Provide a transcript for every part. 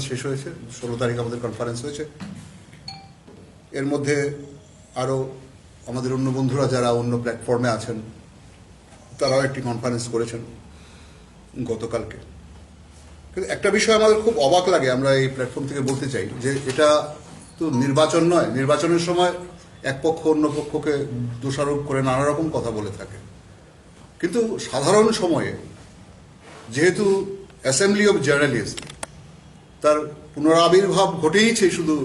শেষ হয়েছে, ষোলো তারিখ আমাদের কনফারেন্স হয়েছে। এর মধ্যে আরও আমাদের অন্য বন্ধুরা যারা অন্য প্ল্যাটফর্মে আছেন, তারাও একটি কনফারেন্স করেছেন গতকালকে। কিন্তু একটা বিষয় আমাদের খুব অবাক লাগে, আমরা এই প্ল্যাটফর্ম থেকে বলতে চাই যে এটা তো নির্বাচন নয়। নির্বাচনের সময় এক পক্ষ অন্য পক্ষকে দোষারোপ করে নানা রকম কথা বলে থাকে। কিন্তু সাধারণ সময়ে, যেহেতু অ্যাসেম্বলি অফ জার্নালিস্ট তার পুনরাবির্ভাব ঘটেইছে শুধু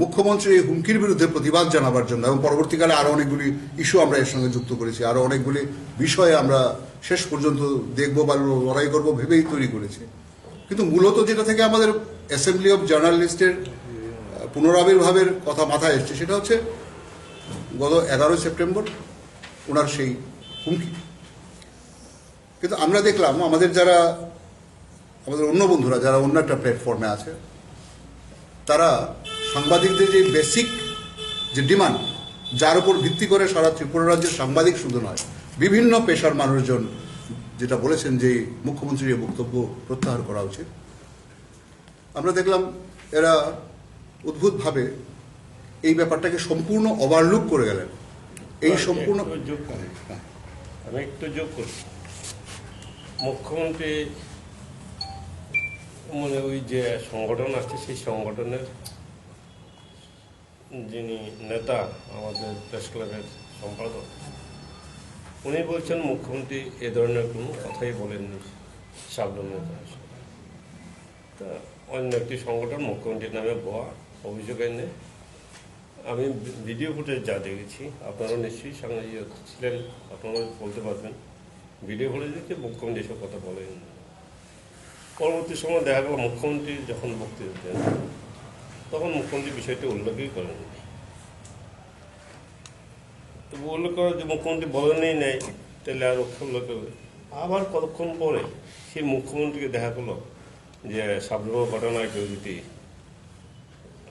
মুখ্যমন্ত্রীর এই হুমকির বিরুদ্ধে প্রতিবাদ জানাবার জন্য, এবং পরবর্তীকালে আরও অনেকগুলি ইস্যু আমরা এর সঙ্গে যুক্ত করেছি আরও অনেকগুলি বিষয়ে আমরা শেষ পর্যন্ত দেখব বা লড়াই করব ভেবেই তৈরি করেছি। কিন্তু মূলত যেটা থেকে আমাদের অ্যাসেম্বলি অফ জার্নালিস্টের পুনরাবির্ভাবের কথা মাথায় এসছে, সেটা হচ্ছে গত এগারোই সেপ্টেম্বর ওনার সেই হুমকি। কিন্তু আমরা দেখলাম, আমাদের যারা আমাদের অন্য বন্ধুরা যারা অন্য একটা প্ল্যাটফর্মে আছে তারা সাংবাদিকদের যে বেসিক যে ডিমান্ড যার উপর ভিত্তি করে সারা ত্রিপুরা রাজ্যের সাংবাদিক শুধু নয় বিভিন্ন পেশার মানুষজন যেটা বলেছেন যে মুখ্যমন্ত্রীর বক্তব্য প্রত্যাহার করা উচিত। আমরা দেখলাম এরা উদ্ভুতভাবে এই ব্যাপারটাকে সম্পূর্ণ ওভারলুক করে গেলেন। এই সম্পূর্ণ যোগ করি আমি একটু যোগ করি। মুখ্যমন্ত্রী মানে ওই যে সংগঠন আছে, সেই সংগঠনের যিনি নেতা, আমাদের প্রেস ক্লাবের সম্পাদক, উনি বলছেন মুখ্যমন্ত্রী এ ধরনের কোনো কথাই বলেননি সাবধান তা অন্য একটি সংগঠন মুখ্যমন্ত্রীর নামে ভুয়া অভিযোগ এনে আমি ভিডিও ফুটেজ যা দেখেছি আপনারা নিশ্চয়ই ইয়ে ছিলেন আপনারা বলতে পারবেন। ভিডিও ফুটেজ দেখে মুখ্যমন্ত্রী এসব কথা বলেন পরবর্তী সময় দেখা গেল মুখ্যমন্ত্রী যখন বক্তৃতা দেন তখন মুখ্যমন্ত্রী বিষয়টি উল্লেখই করেন তবু উল্লেখ করে যে মুখ্যমন্ত্রী বলেনই নেই, তাহলে আর উল্লেখ আবার কতক্ষণ পরে সেই মুখ্যমন্ত্রীকে দেখা গেলো যে সাবধান ঘটনায় কেউ যদি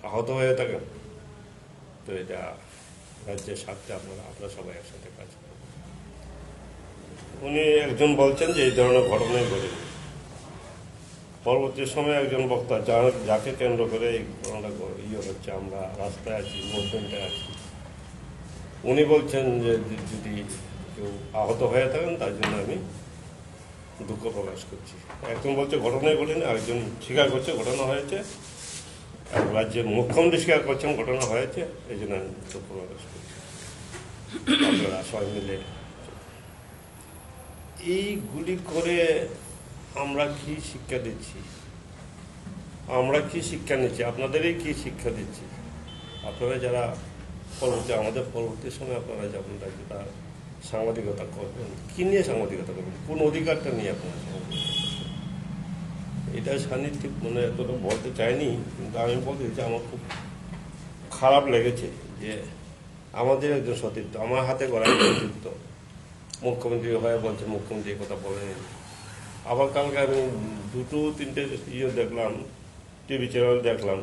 আহত হয়ে থাকেন, তো এটা রাজ্যের স্বার্থে আপনারা আপনারা সবাই একসাথে কাজ উনি একজন বলছেন যে এই ধরনের ঘটনাই ঘটেনি। পরবর্তী সময়ে একজন বক্তা যাকে কেন্দ্র করে এই ঘটনাটা ইয়ে হচ্ছে, আমরা রাস্তায় আছি মুভমেন্টে আছি। উনি বলছেন যে যদি- কেউ আহত হয়ে থাকেন, তার জন্য আমি দুঃখ প্রকাশ করছি। একজন বলছে ঘটনাই ঘটেনি। আরেকজন স্বীকার করছে, ঘটনা হয়েছে। আর রাজ্যের মুখ্যমন্ত্রী স্বীকার করছেন, ঘটনা হয়েছে। এই জন্য আমি দুঃখ প্রকাশ করছি। আপনারা সবাই মিলে এইগুলি করে আমরা কি শিক্ষা দিচ্ছি? আমরা কি শিক্ষা নিচ্ছি? আপনাদেরই কি শিক্ষা দিচ্ছি? আপনারা যারা পরবর্তী, আমাদের পরবর্তী সময় আপনারা যেমন রাজ্যটা সাংবাদিকতা করবেন। কী নিয়ে সাংবাদিকতা করবেন? কোন অধিকারটা নিয়ে আপনারা? এটা সান্নিধ্যে মানে এতটা বলতে চাইনি, কিন্তু আমি বলতে চাই আমার খুব খারাপ লেগেছে যে আমাদের একজন সতীর্থ, আমার হাতে গড়া সতীর্থ মুখ্যমন্ত্রী হয়ে বলছে, মুখ্যমন্ত্রী কথা বলেন। আবার কালকে আমি দুটো, তিনটে ইয়ে দেখলাম টিভি চ্যানেল দেখলাম।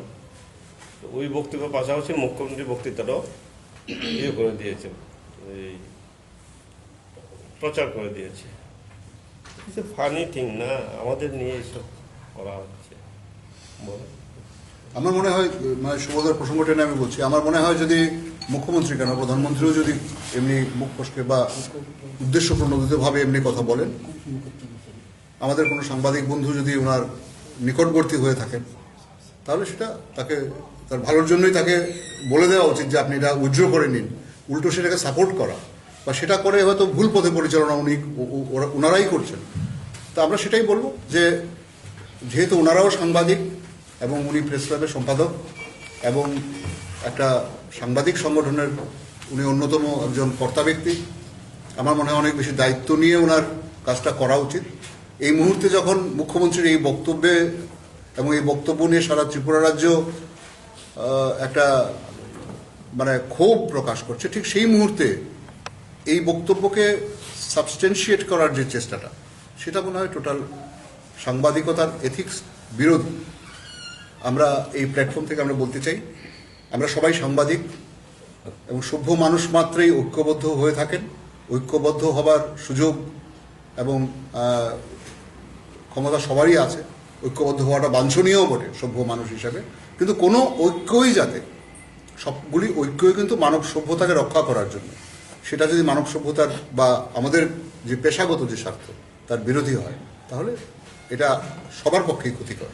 ওই বক্তব্যের পাশাপাশি মুখ্যমন্ত্রী বক্তৃতাটাও ইয়ে করে দিয়েছে, এই প্রচার করে দিয়েছে। ফানি থিং না? আমাদের নিয়ে এসব করা হচ্ছে। আমার মনে হয় মানে সুবোধের প্রসঙ্গটা নিয়ে আমি বলছি, আমার মনে হয় যদি মুখ্যমন্ত্রী কেন, প্রধানমন্ত্রীও যদি এমনি মুখ ফসকে বা উদ্দেশ্য প্রণোদিতভাবে এমনি কথা বলেন আমাদের কোনো সাংবাদিক বন্ধু যদি ওনার নিকটবর্তী হয়ে থাকেন, তাহলে সেটা তাকে, তার ভালোর জন্যই তাকে বলে দেওয়া উচিত যে আপনি এটা উজ্জ্ব করে নিন। উল্টো সেটাকে সাপোর্ট করা। বা সেটা করে হয়তো ভুল পথে পরিচালনা উনি ওনারাই করছেন। তা আমরা সেটাই বলব যে যেহেতু ওনারাও সাংবাদিক এবং উনি প্রেস ক্লাবের সম্পাদক এবং একটা সাংবাদিক সংগঠনের উনি অন্যতম একজন কর্তা ব্যক্তি, আমার মনে হয় অনেক বেশি দায়িত্ব নিয়ে ওনার কাজটা করা উচিত। এই মুহূর্তে যখন মুখ্যমন্ত্রীর এই বক্তব্যে এবং এই বক্তব্য নিয়ে সারা ত্রিপুরা রাজ্য একটা মানে ক্ষোভ প্রকাশ করছে, ঠিক সেই মুহূর্তে এই বক্তব্যকে সাবস্টেন্সিয়েট করার যে চেষ্টাটা, সেটা মনে হয় টোটাল সাংবাদিকতার এথিক্স বিরোধী। আমরা এই প্ল্যাটফর্ম থেকে আমরা বলতে চাই, আমরা সবাই সাংবাদিক এবং সভ্য মানুষ মাত্রেই ঐক্যবদ্ধ হয়ে থাকেন। ঐক্যবদ্ধ হবার সুযোগ এবং ক্ষমতা সবারই আছে, ঐক্যবদ্ধ হওয়াটা বাঞ্ছনীয় বটে সভ্য মানুষ হিসাবে, কিন্তু কোনো ঐক্যই যাতে, সবগুলি ঐক্যই কিন্তু মানব সভ্যতাকে রক্ষা করার জন্য। সেটা যদি মানব সভ্যতার বা আমাদের যে পেশাগত যে স্বার্থ, তার বিরোধী হয়, তাহলে এটা সবার পক্ষেই ক্ষতিকর।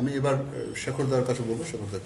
আমি এবার শেখরদার কাছে বলব, শেখরদার